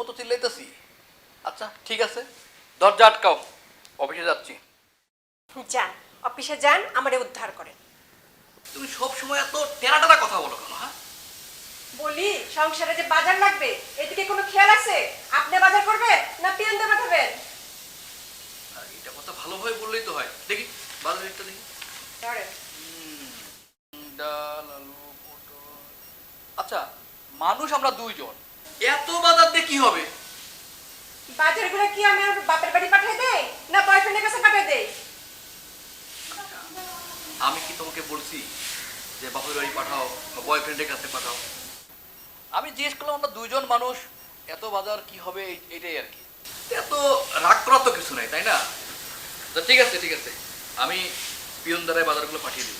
মতো চিল্লাইতেছি? আচ্ছা ঠিক আছে। দরজা আটকাও। অফিসে যাচ্ছি। যান অফিসে যান আমারে উদ্ধার করেন। তুমি সব সময় এত টেরাটারা কথা বলো কেন হ্যাঁ? বলি সংসারে যে বাজার লাগবে এদিকে কোনো খেয়াল আছে? আপনি বাজার আমি কি তোমাকে বলছি যে বাপের বাড়ি পাঠাও বা বয়ফ্রেন্ডের কাছে পাঠাও? আমি জিজ্ঞেস করলাম আমরা দুইজন মানুষ এত বাজার কি হবে? এটাই আর কি। এত রাগ করার তো কিছু নাই তাই না? তো ঠিক আছে ঠিক আছে। আমি পিয়ন দ্বারাই বাজারগুলো পাঠিয়ে দিব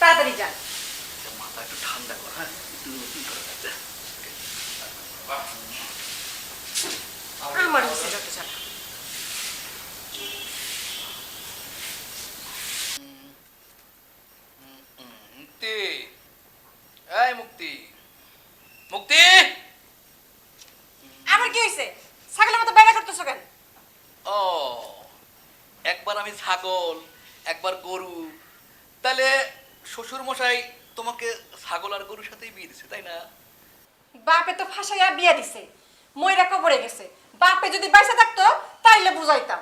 তাড়াতাড়ি যান মাথা একটু ঠান্ডা কর হ্যাঁ একটু নতুন করে রাখতে। আমার হচ্ছে যত চালা মুক্তি এই মুক্তি মুক্তি আবার কি হয়েছে ছাগলের মতো বেড়া করতেছো কেন? ও একবার আমি ছাগল একবার গরু। তাহলে শ্বশুর মশাই তোমাকে ছাগল আর গরুর সাথেই বিয়ে দিছে তাই না? বাপে তো ফাঁসাইয়া বিয়া দিছে ময়রা কবরে গেছে। বাপে যদি বাইসা থাকতো তাইলে বুঝাইতাম।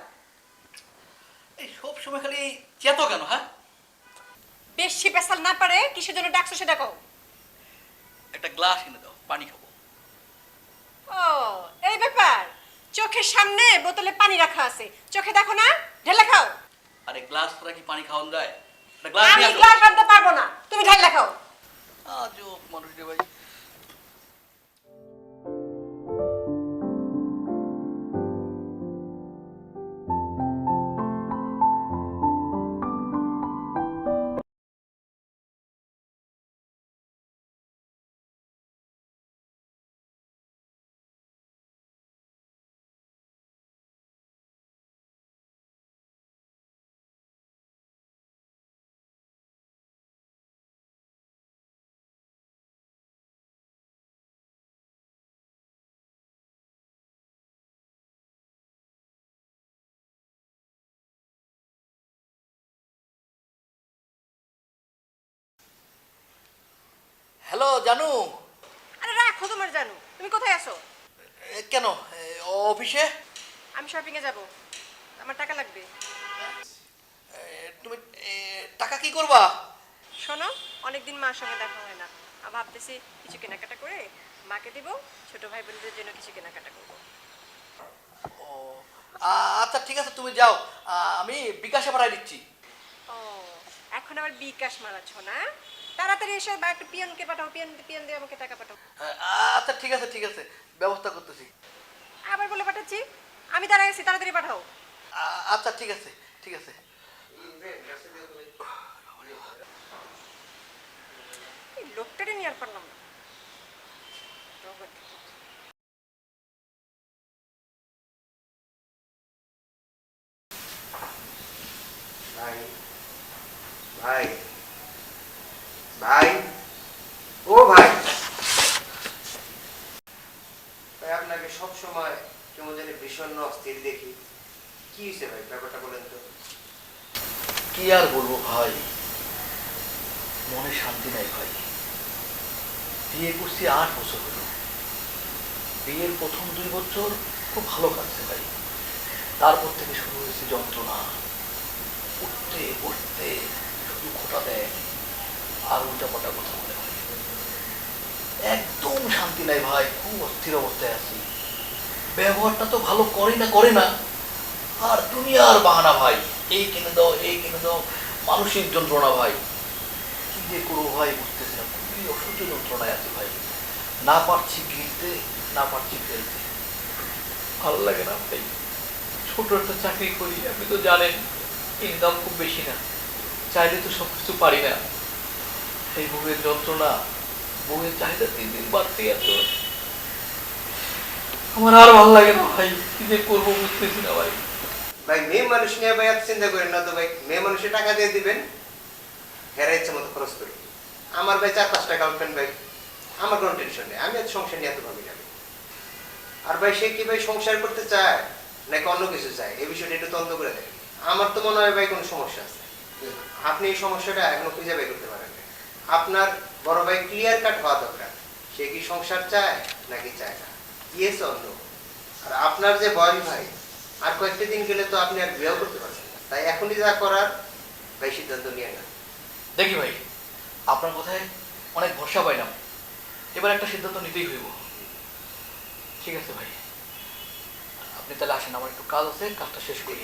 এই সব সময় খালি চেতো কেন হ্যাঁ? বেশি পেশাল না পারে কিসের জন্য ডাকছো সেটা কও। একটা গ্লাস এনে দাও পানি খাব ও এই ব্যাপার। চোখের সামনে বোতলে পানি রাখা আছে। চোখে দেখো না ঢেলে খাও। আরে গ্লাস ছাড়া কি পানি খাওয়ান যায়? গ্লাস আমি গ্লাস আনতে পারব না। তুমি ঢেলে খাও। আজব মানুষ রে ভাই। হ্যালো জানু। আরে রাখো তোমার জানো তুমি কোথায় আছো? কেন? অফিসে? আমি শপিং এ যাব আমার টাকা লাগবে। তুমি টাকা কি করবা? শোনো অনেকদিন মার সঙ্গে দেখা হয় না। আমি ভাবতেছি কিছু কেনাকাটা করে মাকে দিব ছোট ভাই বোনদের জন্য কিছু কেনাকাটা করব। ও আচ্ছা ঠিক আছে তুমি যাও। আমি বিকাশে পাঠাই দিচ্ছি। ও এখন আবার বিকাশ মারাচ্ছ না? তাড়াতাড়ি এসে বা একটু পিয়নকে পাঠাও পিয়ন পিয়ন দিয়ে আমাকে টাকা পাঠাও। আচ্ছা ঠিক আছে ঠিক আছে ব্যবস্থা করতেছি। আবার বলে পাঠাচ্ছি? আমি দাঁড়াই আছি তাড়াতাড়ি পাঠাও। আচ্ছা ঠিক আছে ঠিক আছে। এই লোকটারে নিয়ে আর পারলাম না। ভাই ভাই। ভাই। ও ভাই। ভাই, আপনাকে সব কেমন জানি বিষণ্ণ, অস্থির দেখি। কি হয়েছে ভাই, ব্যাপারটা বলেন তো। কি আর বলব ভাই? মনে শান্তি নাই ভাই। বিয়ে করছি আট বছর হলো। বিয়ের প্রথম দুই বছর খুব ভালো কাটছে ভাই। তারপর থেকে শুরু হয়েছে যন্ত্রণা। উঠতে উঠতে শুধু খোটা দেয়। আর কথা বলে একদম শান্তি নাই ভাই, খুব অস্থির অবস্থায় আছি। ব্যবহারটা তো ভালো করে না করে না। আর দুনিয়ার বাহানা ভাই, এই কিনে দাও, এই কিনে দাও, মানসিক যন্ত্রণা ভাই। কি যে করব ভাই, বুঝতেছি না, খুবই অসহ্য যন্ত্রণায় আছে ভাই। না পারছি গিলতে, না পারছি ফেলতে। ভালো লাগে না ভাই। ছোট একটা চাকরি করি, আপনি তো জানেন ইনকাম খুব বেশি না। চাইলে তো সব কিছু পারি না। এই বউয়ের যন্ত্রণা বউয়ের চাহিদা দিন দিন বাড়তেই আছে। আমার আর ভালো লাগে না ভাই, কি যে করব বুঝতেছি না ভাই। ভাই, মেয়ে মানুষ নিয়ে ভাই এত চিন্তা করেন না তো ভাই, মেয়ে মানুষে টাকা দিয়ে দিবেন হেরা ইচ্ছে মতো খরচ করি। আমার ভাই চার পাঁচটা গার্লফ্রেন্ড ভাই, আমার কোনো টেনশন নেই, আমি এত সংসার নিয়ে এত ভাবি না। আর ভাই, সে কি ভাই সংসার করতে চায়, নাকি অন্য কিছু চায়? এই বিষয়টা একটু তন্ত্র করে দেখেন। আমার তো মনে হয় ভাই কোনো সমস্যা আছে। আপনি এই সমস্যাটা এখনও খুঁজে বের করতে পারেন। আপনার বড় ভাই ক্লিয়ার কাট হওয়া দরকার। সে কি সংসার চায় নাকি চায় না? ইয়েস অন্য আর আপনার যে বয়স ভাই, আর কয়েকটা দিন গেলে তো আপনি আর বিয়েও করতে পারছেন না। তাই এখনই যা করার, ভাই সিদ্ধান্ত নিয়ে না দেখি ভাই, আপনার কথায় অনেক ভরসা পাইলাম। এবার একটা সিদ্ধান্ত নিতেই হইব। ঠিক আছে ভাই। আপনি তাহলে আসেন, আমার একটু কাজ আছে, কাজটা শেষ করি।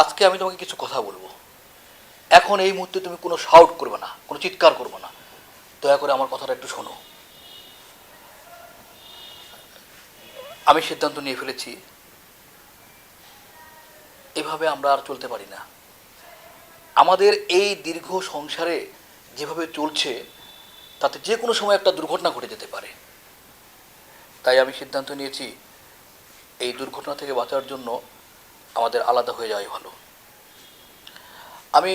আজকে আমি তোমাকে কিছু কথা বলব। এখন এই মুহূর্তে তুমি কোনো শাউট করবে না, কোনো চিৎকার করবে না। দয়া করে আমার কথাটা একটু শোনো। আমি সিদ্ধান্ত নিয়ে ফেলেছি। এভাবে আমরা আর চলতে পারি না। আমাদের এই দীর্ঘ সংসারে যেভাবে চলছে, তাতে যে কোনো সময় একটা দুর্ঘটনা ঘটে যেতে পারে। তাই আমি সিদ্ধান্ত নিয়েছি, এই দুর্ঘটনা থেকে বাঁচার জন্য আমাদের আলাদা হয়ে যাওয়াই ভালো। আমি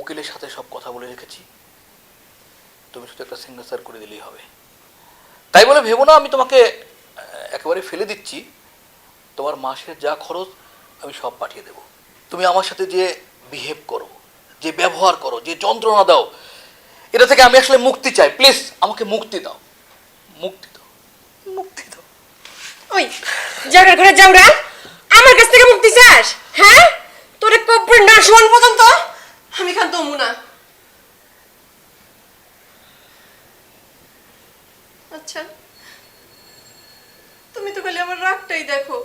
উকিলের সাথে সব কথা বলে রেখেছি। তুমি শুধু একটা সিগনেচার করে দিলেই হবে। তাই বলে ভেবো না, আমি তোমাকে একেবারে ফেলে দিচ্ছি। তোমার মাসের যা খরচ, আমি সব পাঠিয়ে দেব। তুমি আমার সাথে যে বিহেভ করো, যে ব্যবহার করো, যে যন্ত্রণা দাও, এটা থেকে আমি আসলে মুক্তি চাই। প্লিজ আমাকে মুক্তি দাও। মুক্তি দাও। মুক্তি দাও। ওই ঘরে যাওরা আমার কাছ থেকে মুক্তি চাস হ্যাঁ? তোরে কব্বর না শোন পর্যন্ত আমি খান তো না। আচ্ছা। তুমি তো খালি আমার রাগটাই দেখো।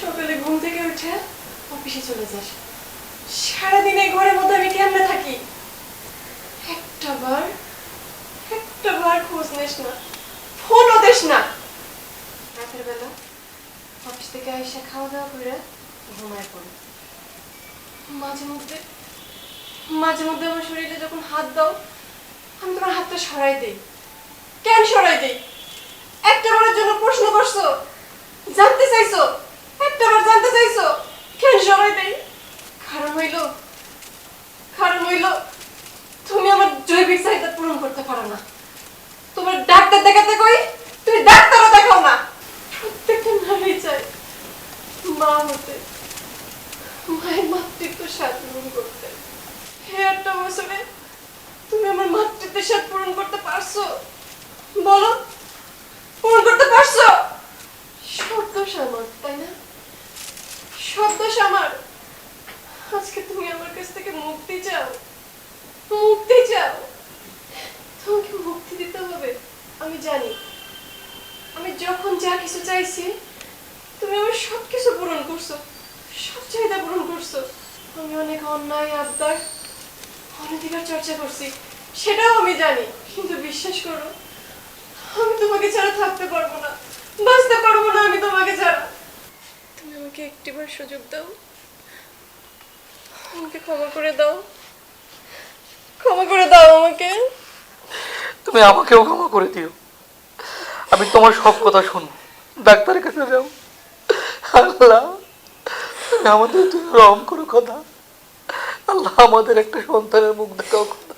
সকালে ঘুম থেকে উঠে অফিসে চলে যাস। সারাদিন এই ঘরের মধ্যে আমি কেমনে থাকি? একটা বার একটা বার খোঁজ নিস না। ফোনও দিস না। রাতের বেলা অফিস থেকে আইসা খাওয়া দাওয়া করে ঘুমায় পড়ে। মাঝে মধ্যে মাঝে মধ্যে আমার শরীরে যখন হাত দাও, আমি তোমার হাতটা সরাই কেন সরাই একটা বারের জন্য প্রশ্ন করছ, জানতে চাইছো, একটা বার জানতে চাইছো, কেন সরাই হইল হইল, তুমি আমার জৈবিক চাহিদা পূরণ করতে পারো না। তোমার ডাক্তার দেখাতে কই? তুমি ডাক্তারও দেখাও না প্রত্যেকটা নারী চাই মা হতে মায়ের মাতৃত্ব স্বাদ পূরণ করতে হে একটা বছরে তুমি আমার মাতৃত্বের স্বাদ পূরণ করতে পারছ বলো পূরণ করতে পারছ সব দোষ আমার তাই না সব দোষ আমার আজকে তুমি আমার কাছ থেকে মুক্তি চাও? মুক্তি চাও? তোমাকে মুক্তি দিতে হবে, আমি জানি। আমি যখন যা কিছু চাইছি, তুমি আমার সব কিছু পূরণ করছ, সব চাহিদা পূরণ করছ। আমি অনেক অন্যায়, আবদার, অনধিকার চর্চা করছি, সেটাও আমি জানি। কিন্তু বিশ্বাস করো, আমি তোমাকে ছাড়া থাকতে পারব না, বাঁচতে পারব না আমি তোমাকে ছাড়া। তুমি আমাকে একটিবার সুযোগ দাও। আমাকে ক্ষমা করে দাও। ক্ষমা করে দাও আমাকে। তুমি আমাকেও ক্ষমা করে দিও। আমি তোমার সব কথা শুনব। ডাক্তারের কাছে যাও। আল্লাহ, তুমি আমাদের তুমি রম করো কথা। আল্লাহ আমাদের একটা সন্তানের মুখ দেখাও কথা।